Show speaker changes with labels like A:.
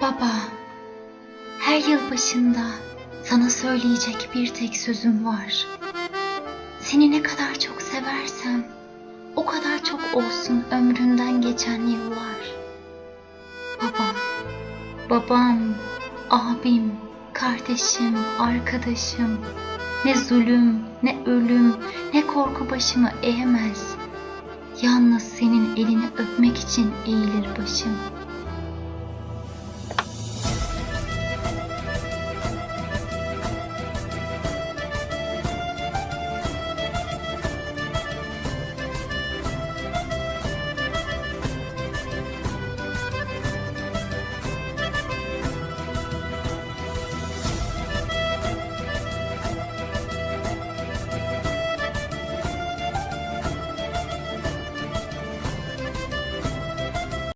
A: Baba, her yıl başında sana söyleyecek bir tek sözüm var. Seni ne kadar çok seversem o kadar çok olsun ömründen geçen yıllar. Baba, babam, abim, kardeşim, arkadaşım, ne zulüm, ne ölüm, ne korku başımı eğemez. Yalnız senin elini öpmek için eğilir başım.